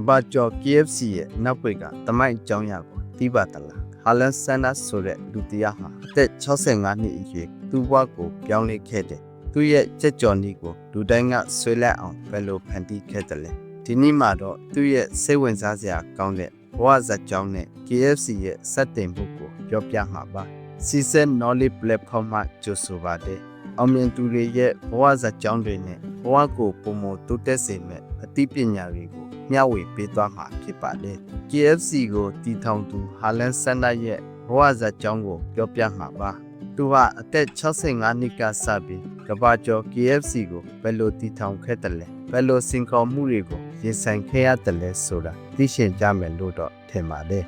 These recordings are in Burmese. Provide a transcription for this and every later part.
ကဘာကျော် KFC ရဲ့နောက်ပွေကတမိုက်အကြောင်းအရာကိုသိပါတလားဟာလန်ဆန်ဒါဆိုတဲ့လူတရားဟာအသက်65နှစ်အရွယ်သူ့ဘဝကိုပြောင်းလဲခဲ့တယ်သူ့ရဲ့ကြက်ကြော်နီးကိုလူတိုင်းကဆွေးလက်အောင်ဘယ်လိုဖန်တီးခဲ့တယ်လဲဒီနေ့မှာတော့သူ့ရဲ့စိတ်ဝင်စားစရာကောင်းတဲ့ဘဝဇာတ်ကြောင်းနဲ့ KFC ရဲ့စက်တင်မှုကိုပြောပြမှာပါ Season Knowledge Platform မှာကြိုဆိုပါတယ်အောင်မြင်သူတွေရဲ့ဘဝဇာတ်ကြောင်းတွေနဲ့ဘဝကိုပုံမတိုးတက်စေမဲ့အသိပညာတွေကို မျှဝေပေးသွားမှာဖြစ်ပါတယ် KFC ကိုတည်ထောင်သူဟာလန်ဆန်ဒါရဲ့ဘဝဇာတ်ကြောင်းကိုပြောပြမှာပါသူဟာအသက်65နှစ်ကစပြီးကဘာကျော် KFC ကိုဘယ်လိုတည်ထောင်ခဲ့တယ်လဲဘယ်လိုစင်ခေါ်မှုတွေကိုရင်ဆိုင်ခဲ့ရတယ်လဲဆိုတာသိရှိကြမယ်လို့တော့ထင်ပါတယ်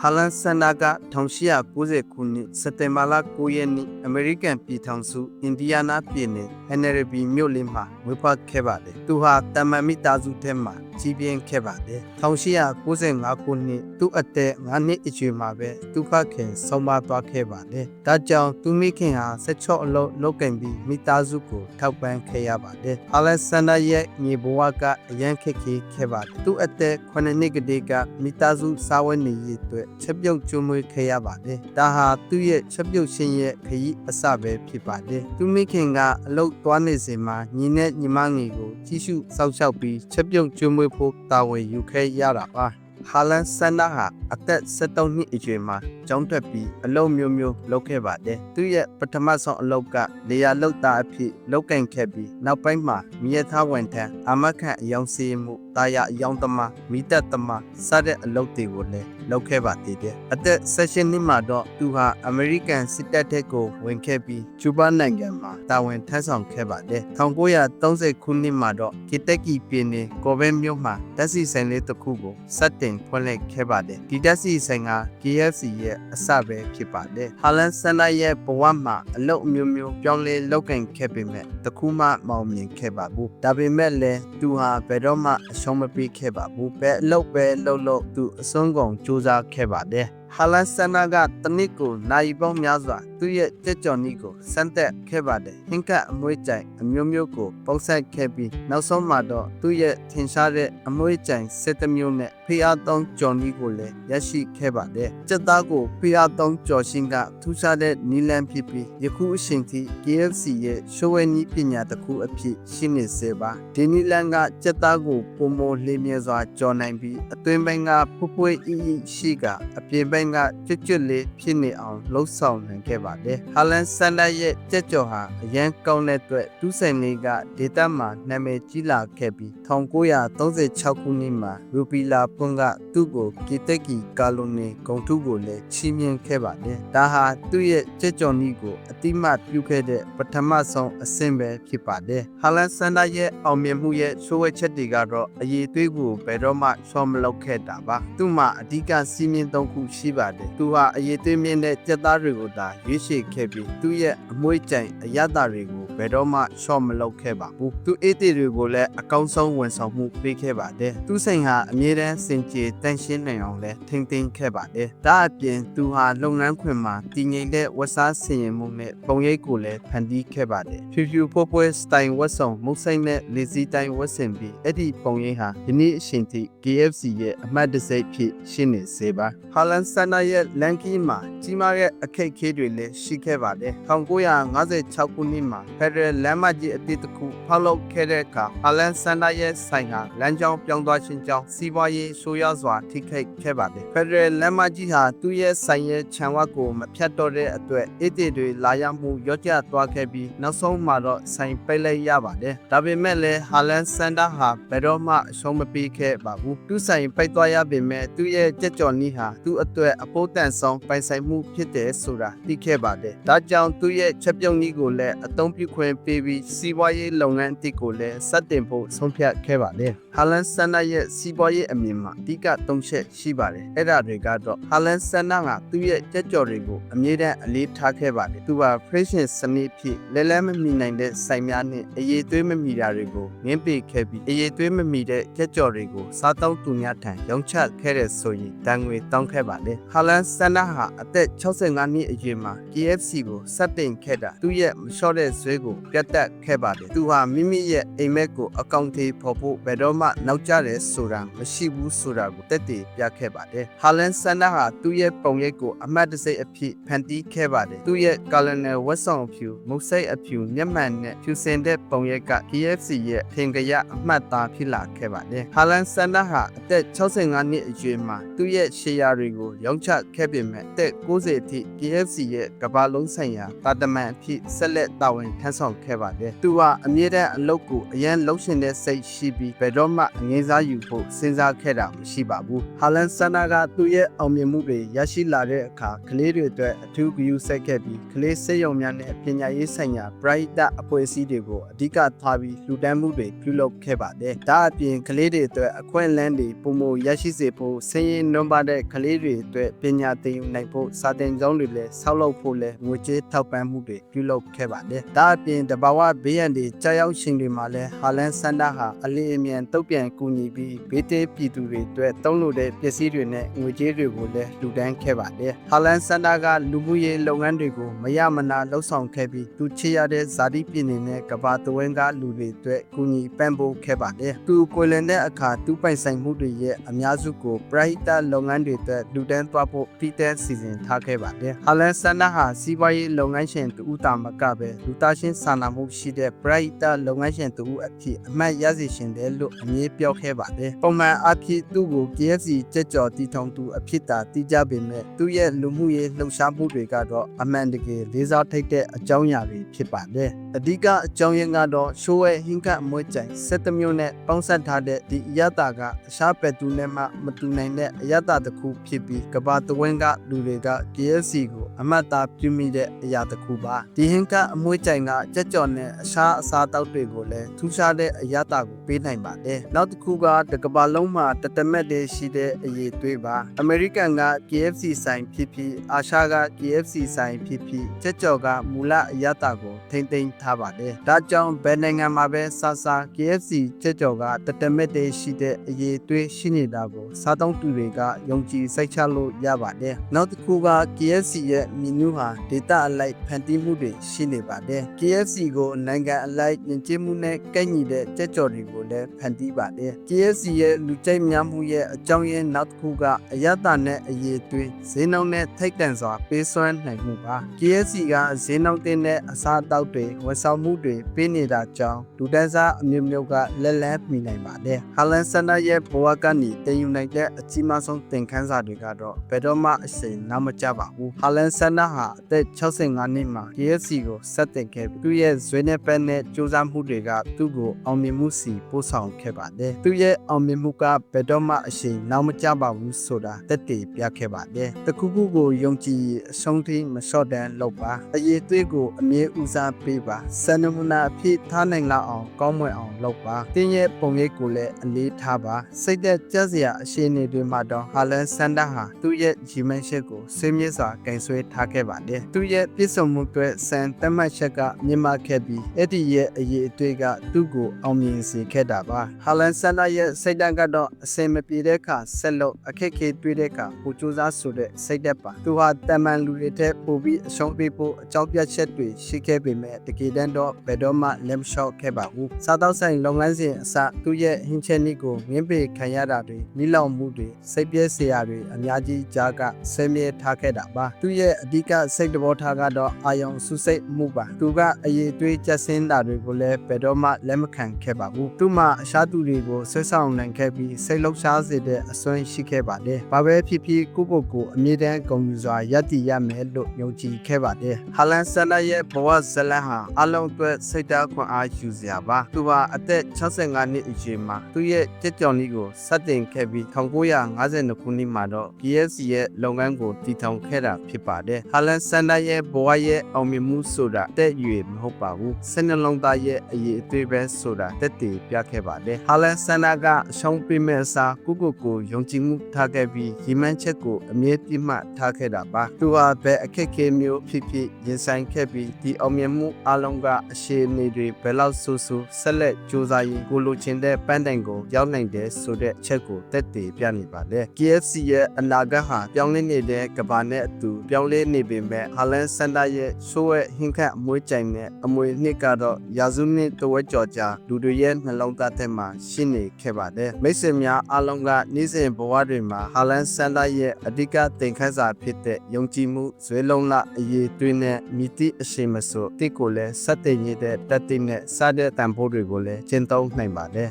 ဟာလန်ဆန်ဒါက1890ခုနှစ်စက်တင်ဘာလ9ရက်နေ့အမေရိကန်ပြည်ထောင်စုအင်ဒီယာနာပြည်နယ်ဟန်နရီဘီမြို့လေးမှာမွေးဖွားခဲ့ပါတယ်။သူဟာတမန်မိသားစုထဲမှာကြီးပြင်းခဲ့ပါတယ်။1895ခုနှစ်သူ့အသက်9နှစ်အရွယ်မှာပဲသူဖခင်ဆုံးမသွားခဲ့ပါတယ်။ဒါကြောင့်သူမိခင်ဟာ16အလုံးလုတ်ကင်ပြီးမိသားစုကိုထောက်ပံ့ခဲ့ရပါတယ်။အလက်ဆန်ဒါရဲ့ညီဘဝကအရန်ခက်ခဲခဲ့ပါတယ်။သူ့အသက်9နှစ်ကတည်းကမိသားစုစားဝတ်နေရေးအတွက်ချက်ပြုတ်ကျွေးမွေးခဲ့ရပါတယ်။ဒါဟာသူ့ရဲ့ချက်ပြုတ်ရှင်ရဲ့ခရီးအစပဲဖြစ်ပါတယ်။သူမိခင်ကအလုတ်သွားနေစဉ်မှာညီနဲ့ညီမငယ်ကိုကြီးစုစောက်ရှောက်ပြီးချက်ပြုတ်ကျွေးမွေးဖို့တာဝန်ယူခဲ့ရတာပါ။ဟာလန်ဆန်ဒါဟာအသက်73နှစ်အရွယ်မှာကျောင်းတက်ပြီးအလုပ်မျိုးမျိုးလုပ်ခဲ့ပါတယ်။သူရဲ့ပထမဆုံးအလုပ်ကနေရာလုပ်သားအဖြစ်လုပ်ကင်ခဲ့ပြီးနောက်ပိုင်းမှာမြေသားဝန်ထမ်းအမခန့်အယောင်စီးမှု တာယာအယောင်သမားမိသက်သမားစတဲ့အလုပ်တွေကိုလည်းလုပ်ခဲ့ပါသေးတယ်။အသက်16နှစ်မှာတော့သူဟာအမေရိကန်စစ်တပ်ထက်ကိုဝင်ခဲ့ပြီးကျူးဘားနိုင်ငံမှာတာဝန်ထမ်းဆောင်ခဲ့ပါတယ်။1930ခုနှစ်မှာတော့ကီတက်ကီပြည်နယ်ကော်ဘဲမြို့မှာတက်စီဆိုင်လေးတစ်ခုကိုစတင်ဖွင့်လှစ်ခဲ့ပါတယ်။ဒီတက်စီဆိုင်က KFC ရဲ့အစပဲဖြစ်ပါတယ်။ဟာလန်ဆန်ဒါရဲ့ဘဝမှာအလုပ်အမျိုးမျိုးပြောင်းလဲလုပ်ကင်ခဲ့ပေမဲ့တခုမှမအောင်မြင်ခဲ့ပါဘူး။ဒါပေမဲ့လည်းသူဟာဘယ်တော့မှအရှုံးမပေးခဲ့ပါဘူး။ဘယ်အလုပ်ပဲလုပ်လို့သူအစွမ်းကုန်စူးစမ်းခဲ့ပါတယ်။ ဟာလန်ဆန်နာကတနစ်ကိုနိုင်ပေါင်းများစွာသူ့ရဲ့တက်ကြော်နီးကိုစမ်းသက်ခဲ့ပါတယ်။ဟင်ကအမွေးကြိုင်အမျိုးမျိုးကိုပေါက်ဆိုင်ခဲ့ပြီးနောက်ဆုံးမှာတော့သူ့ရဲ့ထင်ရှားတဲ့အမွေးကြိုင်စစ်တမျိုးနဲ့ဖီအားသုံးကြော်နီးကိုလည်းရရှိခဲ့ပါတယ်။စက်သားကိုဖီအားသုံးကြော်ရှင်းကထူးခြားတဲ့နီလန်ဖြစ်ပြီးယခုအချိန်ထိ KFC ရဲ့ရှိုးဝဲနီးပညာတစ်ခုအဖြစ်ရှိနေစေပါ။ဒီနီလန်ကစက်သားကိုပုံမလင်းမြဲစွာကြော်နိုင်ပြီးအတွင်းပိုင်းကဖူးဖွေးအီအီရှိကအပြင်ပိုင်းကကျွတ်ကျွတ်လေးဖြစ်နေအောင်လှုပ်ဆောင်နိုင်ခဲ့ပါတယ်။ဟာလန်ဆန်ဒါရဲ့ကြက်ကြော်ဟာအရန်ကောင်းတဲ့အတွက်ဒူးဆိုင်လေးကဒေတာမှာနာမည်ကြီးလာခဲ့ပြီး1936ခုနှစ်မှာရူပီလာပွန်ကသူ့ကိုကီတက်ကီကာလိုနီဂုံထုကိုလည်းချီးမြှင့်ခဲ့ပါတယ်။ဒါဟာသူ့ရဲ့ကြက်ကြော်နီးကိုအတိမတ်ပြုခဲ့တဲ့ပထမဆုံးအဆင့်ပဲဖြစ်ပါတယ်။ဟာလန်ဆန်ဒါရဲ့အောင်မြင်မှုရဲ့ဆိုးဝဲချက်တွေကတော့အရေးသွေးကိုဘယ်တော့မှရှော့မလုပ်ခဲ့တာပါ။သူ့မှာအဓိကစီးမြင်သုံးခုရှိပါတယ်။သူဟာအရေးသွေးမြင့်တဲ့ကြက်သားတွေကိုသာရွေးချယ်ခဲ့ပြီးသူ့ရဲ့အမွှေးကြိမ်အရသာတွေကို ဘယ်တော့မှရှော့မလုပ်ခဲ့ပါဘူး။သူအေးတေတွေကိုလည်းအကောင်းဆုံးဝန်ဆောင်မှုပေးခဲ့ပါတယ်။သူဆိုင်ဟာအမြဲတမ်းစင်ကြေတန့်ရှင်းနိုင်အောင်လည်းထိမ့်သိမ်းခဲ့ပါတယ်။ဒါအပြင်သူဟာလုပ်ငန်းခွင်မှာတည်ငြိမ်တဲ့ဝတ်စားဆင်ရင်မှုနဲ့ပုံရိပ်ကိုလည်းဖန်တီးခဲ့ပါတယ်။ဖြူဖြူဖွဲဖွဲစတိုင်ဝတ်ဆောင်မုတ်ဆိုင်နဲ့လေစီတိုင်းဝတ်ဆင်ပြီးအဲ့ဒီပုံရိပ်ဟာယနေ့အချိန်ထိ KFC ရဲ့အမှတ်တစိတ်ဖြစ်ရှင်းနေစေပါ။ဟာလန်ဆန်နာရဲ့လန်ကီမှာကြီးမားတဲ့အခက်အခဲတွေလည်းရှိခဲ့ပါတယ်။1956ခုနှစ်မှာဖက်ဒရယ်လမ်းမကြီးအသစ်တစ်ခုဖောက်လုပ်ခဲ့တဲ့အခါဟာလန်ဆန်နာရဲ့ဆိုင်ဟာလမ်းကြောင်းပြောင်းသွားခြင်းကြောင့်စီးပွားရေးဆိုးရွားစွာထိခိုက်ခဲ့ပါတယ်။ဖက်ဒရယ်လမ်းမကြီးဟာသူ့ရဲ့ဆိုင်ရဲ့ခြံဝတ်ကိုမဖြတ်တော့တဲ့အတွက်အစ်တီတွေလာရမှုရော့ကျသွားခဲ့ပြီးနောက်ဆုံးမှာတော့ဆိုင်ပိတ်လိုက်ရပါတယ်။ဒါပေမဲ့လည်းဟာလန်ဆန်ဒါဟာဘယ်တော့မှအရှုံးမပေးခဲ့ပါဘူး။သူ့ဆိုင်ပိတ်သွားရပေမဲ့သူ့ရဲ့ကြက်ကြော်နီးဟာသူ့အတွက်အပိုးတန်ဆုံးပိုင်ဆိုင်မှုဖြစ်တယ်ဆိုတာသိခဲ့ပါတယ်။ဒါကြောင့်သူ့ရဲ့ချက်ပြုတ်နီးကိုလည်းအသုံးပြုခွင့်ပေးပြီးစီးပွားရေးလုပ်ငန်းအသစ်ကိုလည်းစတင်ဖို့ဆုံးဖြတ်ခဲ့ပါတယ်။ဟာလန်ဆန်နာရဲ့စီးပွားရေးအမြင်မှာအဓိက၃ချက်ရှိပါတယ်။အဲ့ဒါတွေကတော့ဟာလန်ဆန်နာကသူ့ရဲ့ကြက်ကြော်တွေကိုအမြဲတမ်းအလေးထားခဲ့ပါတယ်။သူက freshen စနစ်ဖြစ်လဲလဲမမီနိုင်တဲ့ဆိုင်များနဲ့အရေးသွေးမမီတာတွေကိုငင်းပေခဲ့ပြီးအရေးသွေးမမီတဲ့ကြက်ကြော်တွေကိုစားတောက်သူများထံရောင်းချခဲ့တဲ့ဆိုရင်တန်ငွေတောင်းခဲ့ပါတယ်ပါတယ်။ဟာလန်ဆန်နာဟာအသက်65နှစ်အရွယ်မှာ KFC ကိုစတင်ခဲ့တာသူရဲ့မလျှော့တဲ့ဇွဲကိုပြတ်တက်ခဲ့ပါတယ်။သူဟာမိမိရဲ့အိမ်မက်ကိုအကောင့်ထေဖော်ဖို့ဘယ်တော့မှနောက်ကျတယ်ဆိုတာမရှိဘူးဆိုတာကိုတက်တည်ပြခဲ့ပါတယ်။ဟာလန်ဆန်နာဟာသူ့ရဲ့ပုံရိပ်ကိုအမတ်တစိတ်အဖြစ်ဖန်တီးခဲ့ပါတယ်။သူ့ရဲ့ colonel ဝက်ဆောင်အဖြူမုတ်စိတ်အဖြူမျက်မှန်နဲ့ဖြူစင်တဲ့ပုံရိပ်က KFC ရဲ့ဖင်ကရအမှတ်သားဖြစ်လာခဲ့ပါတယ်။ဟာလန်ဆန်နာဟာအသက်65နှစ်အရွယ်မှာသူ့ရဲ့ရှေယာတွေကိုရောင်းချခဲ့ပေမဲ့အသက်60အထိ KFC ရဲ့ကမ္ဘာလုံးဆိုင်ရာတာတမန်အဖြစ်ဆက်လက်တာဝန်ထမ်းဆောင်ခဲ့ပါတယ်။သူဟာအမြဲတမ်းအလုပ်ကိုအရန်လှုပ်ရှင်တဲ့စိတ်ရှိပြီးဘယ်တော့မှအငြင်းစားယူဖို့စဉ်းစားခဲ့တာမရှိပါဘူး။ဟာလန်ဆန်နာကသူ့ရဲ့အောင်မြင်မှုတွေရရှိလာတဲ့အခါကလေးတွေအတွက်အထူးဂရုစိုက်ခဲ့ပြီးကလေးစိတ်ယုံများနဲ့ပညာရေးဆိုင်ရာ bright အဖွဲ့အစည်းတွေကိုအဓိကထားပြီးလူတန်းမှုတွေပြုလုပ်ခဲ့ပါတယ်။ဒါအပြင်ကလေးတွေအတွက်အခွင့်အလမ်းတွေပုံမရရှိစေဖို့ဆင်းရဲနွမ်းပါတဲ့ကလေးတွေအတွက်ပညာသင်ယူနိုင်ဖို့စာသင်ကျောင်းတွေလည်းဆောက်လုပ်ဖို့လည်းငွေကြေးထောက်ပံ့မှုတွေပြုလုပ်ခဲ့ပါတယ်။ဒါအပြင်တဘာဝဘေးရန်တွေကြားရောက်ရှင်တွေမှာလည်းဟာလန်စန်တာဟာအလင်းအမြန်တုတ်ပြန်ကူညီပြီးဘေးတေးပြည်သူတွေအတွက်တုံးလို့တဲ့ပစ္စည်းတွေနဲ့ငွေကြေးတွေကိုလည်းလှူဒန်းခဲ့ပါတယ်။ဟာလန်စန်တာကလူမှုရေးလုပ်ငန်းတွေကိုမရမနာလှုပ်ဆောင်ခဲ့ပြီးသူချေရတဲ့ဇာတိပြည်နယ်နဲ့ကဘာတဝင်းကလူတွေအတွက်ကူညီပံ့ပိုးခဲ့ပါတယ်။သူကိုယ်လင်တဲ့အခါသူပိုင်ဆိုင်မှုတွေရဲ့အများစုကိုပရိသတ်လုပ်ငန်းတွေအတွက်လူဒန်းသွားဖို့တည်တဲ့စီစဉ်ထားခဲ့ပါတယ်။ဟာလန်ဆန်နာဟာစီးပွားရေးလုပ်ငန်းရှင်တူတာမကပဲလူသားချင်းစာနာမှုရှိတဲ့ပရိသတ်လုပ်ငန်းရှင်တူအဖြစ်အမှတ်ရစေရှင်တယ်လို့အမည်ပြောခဲ့ပါတယ်။ပုံမှန်အဖြစ်သူ့ကို KFC ကြက်ကြော်တီထုံသူအဖြစ်သာတည်ကြပေမဲ့သူ့ရဲ့လူမှုရေးလှုပ်ရှားမှုတွေကတော့အမှန်တကယ်လေးစားထိုက်တဲ့အကြောင်းအရာတွေဖြစ်ပါတယ်။အဓိကအကြောင်းရင်းကတော့ရှိုးဝဲဟင်းကမွေးကြိုင်7မျိုးနဲ့ပေါင်းစပ်ထားတဲ့ဒီအရတာကအရှားပဲတူနဲ့မှမတူနိုင်တဲ့အရတာတစ်ခုဖြစ်ပြီးကဘာတဝင်းကလူတွေက KFC ကိုအမှတ်သားပြုမိတဲ့အရာတစ်ခုပါဒီဟင်းကအမွေးကြိုင်ကကြက်ကြော်နဲ့အရှားအစားတောက်တွေကိုလည်းထူးခြားတဲ့အရတာကိုပေးနိုင်ပါတယ်နောက်တစ်ခုကတကဘာလုံးမှာတတမက်တည်းရှိတဲ့အရေးသွေးပါအမေရိကန်က KFC ဆိုင်ဖြစ်ဖြစ်အာရှက KFC ဆိုင်ဖြစ်ဖြစ်ကြက်ကြော်ကမူလအရတာကိုထိမ့်သိမ်းထားပါတယ်ဒါကြောင့်ဘယ်နိုင်ငံမှာပဲစစ KFC ကြက်ကြော်ကတတမက်တည်းရှိတဲ့အရေးသွေးရှိနေတာကိုစားသုံးသူတွေကယုံကြည်စိတ်ချလို့ရပါတယ်နောက်တစ်ခုက KFC ရဲ့မီနူးဟာဒေတာအလိုက်ဖန်တီးမှုတွေရှိနေပါတယ် KFC ကိုနိုင်ငံအလိုက်ယဉ်ကျေးမှုနဲ့ကန့်ညီတဲ့ကြက်ကြော်တွေကိုလည်းဖန်တီးပါတယ် KFC ရဲ့လူကြိုက်များမှုရဲ့အကြောင်းရင်းနောက်တစ်ခုကအယတနဲ့အရေးသွေးဈေးနှုန်းနဲ့ထိတ်တန့်စွာပေးစွမ်းနိုင်မှုပါ KFC ကဈေးနှုန်းတင်တဲ့အစားအသောက်တွေဝန်ဆောင်မှုတွေပေးနေတာကြောင့်လူတန်းစားအမျိုးမျိုးကလက်လန်းမိနိုင်ပါတယ်ဟာလန်ဆန်နာရဲ့ဘဝကနေတင်ယူနိုင်တဲ့အကြီးမားဆုံးသင်ခန်းစာတွေကတော့ဘယ်တော့မှအစိမ်နောက်မကျပါဘူးဟာလန်ဆန်နာဟာအသက်65နှစ်မှာ KFC ကိုဆက်တင်ခဲ့ပြီးသူ့ရဲ့ဇွေးနဲ့ပက်နဲ့စူးစမ်းမှုတွေကသူ့ကိုအောင်မြင်မှုစီပို့ဆောင်ခဲ့ပါတယ်သူ့ရဲ့အောင်မြင်မှုကဘယ်တော့မှအရှိန်နောက်မကျပါဘူးဆိုတာတက်တည်ပြခဲ့ပါတယ်တခုခုကိုယုံကြည်အဆုံးထိမလျှော့တန်းလုပ်ပါအရေးသွေးကိုအမြဲဦးစားပေးပါစန္ဒမနာအဖြစ်ထားနိုင်လောက်အောင်ကောင်းမွန်အောင်လုပ်ပါတင်းရဲ့ပုံရိပ်ကိုလည်းအလေးထားပါစိတ်သက်ကြက်စရာအရှိန်တွေမှာတော့ဟာလန်ဆန်ဒါဟာသူ့ရဲ့ဂျီမန်ရှစ်ကိုဆွေးမြေ့စွာကင်ဆွဲထားခဲ့ပါတယ်သူ့ရဲ့ပြည့်စုံမှုအတွက်စံတတ်မှတ်ချက်ကမြင့်မားခဲ့ပြီးအဲ့ဒီရဲ့အရေးအသွေးကသူ့ကိုအောင်မြင်စေခဲ့တာပါဟာလန်ဆန်ဒါရဲ့စိတ်ဓာတ်ကတော့အစင်မပြေတဲ့အခါဆက်လို့အခက်ခဲတွေ့တဲ့အခါကိုစူးစမ်းဆိုတဲ့စိတ်ဓာတ်ပါသူဟာတမန်လူတွေတဲ့ပို့ပြီးအရှုံးပေးဖို့အကြောင်းပြချက်တွေရှိခဲ့ပေမဲ့တကယ်တမ်းတော့ဘယ်တော့မှလက်မလျှော့ခဲ့ပါဘူးစားတောက်ဆိုင်လုပ်ငန်းစဉ်အစသူ့ရဲ့ဟင်းချက်နည်းကိုငင်းပေခံရတာတွေမိလောင်မှုတွေစိတ်ပြည့်စရာတွေအများကြီးကြားကဆဲမြဲထားခဲ့တာပါသူ့ရဲ့အဓိကစိတ်တဘောထားကတော့အာယုံစုစိတ်မှုပါသူကအရေးတွေးချက်စင်းတာတွေကိုလည်းဘယ်တော့မှလက်မခံခဲ့ပါဘူးသူမှအရှားသူတွေကိုဆွဲဆောင်နိုင်ခဲ့ပြီးစိတ်လှုပ်ရှားစေတဲ့အစွမ်းရှိခဲ့ပါတယ်ဘာပဲဖြစ်ဖြစ်ကိုယ့်ကိုယ်ကိုအမြဲတမ်းဂုဏ်ယူစွာယက်တည်ရမယ်လို့ယုံကြည်ခဲ့ပါတယ်ဟာလန်ဆန်နာရဲ့ဘဝဇလန်ဟာအလုံးအတွက်စိတ်ဓာတ်ခွန်အားယူစရာပါသူဟာအသက်65နှစ်အရွယ်မှာသူ့ရဲ့ကြက်ကြော်နီးကိုစတင်ခဲ့ပြီး1952ခုနှစ်မှာတော့ PSC ရဲ့လုပ်ငန်းကိုတည်ထောင်ခဲ့တာဖြစ်ပါတယ်ဟာလန်ဆန်နာရဲ့ဘဝရဲ့အောင်မြင်မှုဆိုတာတက်ရွေမဟုတ်ပါဘူးစနှလုံးသားရဲ့အရေးအသွေးပဲဆိုတာတက်တည်ပြခဲ့ပါတယ်ဟာလန်ဆန်နာကအရှုံးပေးမဲ့အစားကိုကိုကိုယုံကြည်မှုထားခဲ့ပြီးရီမန်းချက်ကိုအမြဲပြတ်မှတ်ထားခဲ့တာပါသူဟာဘယ်အခက်အခဲမျိုးဖြစ်ဖြစ်ရင်ဆိုင်ခဲ့ပြီးဒီအောင်မြင်မှုအလုံးကအရှိအနေတွေဘယ်လောက်ဆူဆူဆက်လက်ကြိုးစားရင်ကိုလိုချင်တဲ့ပန်းတိုင်ကိုရောက်နိုင်တယ်ဆိုတဲ့ချက်ကိုတက်တည်ပြနေပါတယ် KFC ရဲ့အနာကဟာပြောင်းလဲနေတဲ့ကဘာနဲ့အတူပြောင်းလဲနေပေမဲ့ဟာလန်စန်တာရဲ့ဆိုးရဲ့ဟင်ခတ်အမွေးကြိုင်နဲ့အမွေနှစ်ကတော့ရာစုနှစ်တဝက်ကျော်ကြာလူတွေရဲ့နှလုံးသားထဲမှာရှိနေခဲ့ပါတယ်မိတ်ဆွေများအားလုံးကနေ့စဉ်ဘဝတွေမှာဟာလန်စန်တာရဲ့အဓိကသင်ခန်းစာဖြစ်တဲ့ယုံကြည်မှုဇွဲလုံးလအရေးတွေးနဲ့မြည်တိအရှိန်မစို့တိကိုလည်းစက်တင်ရည်တဲ့တက်တိနဲ့စတဲ့တန်ဖိုးတွေကိုလည်းကျင့်သုံးနိုင်ပါတယ်